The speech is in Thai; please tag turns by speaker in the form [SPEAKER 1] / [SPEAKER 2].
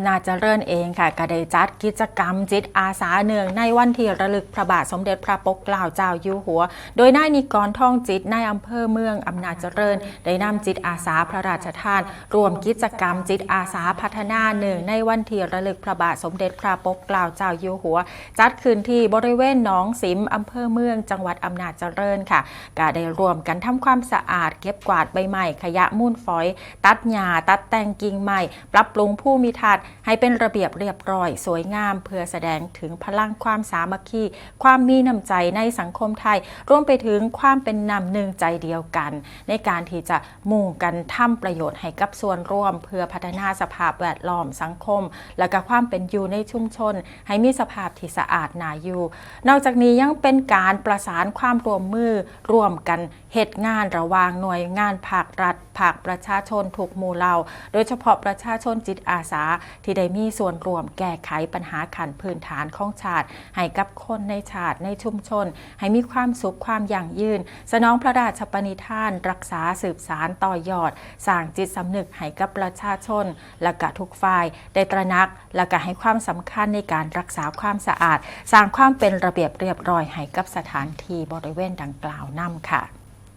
[SPEAKER 1] ำนาจเจริญเองค่ะก็ได้จัดกิจกรรมจิตอาสาเนืองในวันที่ระลึกพระบาทสมเด็จพระปกเกล้าเจ้าอยู่หัว โดยนายนิกรท่องจิตนายอำเภอเมืองอำนาจเจริญ ได้นำจิตอาสาพระราชทานรวมกิจกรรมจิตอาสาพัฒนาเนืองในวันที่ระลึกพระบาทสมเด็จพระปกเกล้าเจ้าอยู่หัว จัดขึ้นที่บริเวณหนองสิมอำเภอเมืองจังหวัดอำนาจเจริญค่ะก็ได้รวมกันทำความสะอาด เก็บกวาดใบไม้ขยะมูลฝอย ตัดหญ้าตัดแต่งกิ่งไม้ปรับปรุงผู้มีทัศนให้เป็นระเบียบเรียบร้อย สวยงาม เพื่อแสดงถึงพลังความสามัคคี ความมีน้ำใจในสังคมไทย รวมไปถึงความเป็นนำหนึ่งใจเดียวกัน ในการที่จะมุ่งกันทำประโยชน์ให้กับส่วนร่วม เพื่อพัฒนาสภาพแวดล้อมสังคม และก็ความเป็นอยู่ในชุมชน ให้มีสภาพที่สะอาดน่าอยู่ นอกจากนี้ยังเป็นการประสานความร่วมมือร่วมกันเหตุงานระหว่างหน่วยงานภาครัฐภาคประชาชนถูกหมู่เหล่าโดยเฉพาะประชาชนจิตอาสาที่ได้มีส่วนร่วมแก้ไขปัญหาขันพื้นฐานของชาติ ให้กับคนในชาติในชุมชน ให้มีความสุขความยั่งยืน สนองพระราชปณิธาน รักษาสืบสารต่อยอด สร้างจิตสำนึกให้กับประชาชน และกะทุกฝ่ายได้ตระหนัก และก็ให้ความสำคัญในการรักษาความสะอาด สร้างความเป็นระเบียบเรียบร้อยให้กับสถานที่บริเวณดังกล่าวนํค่ะ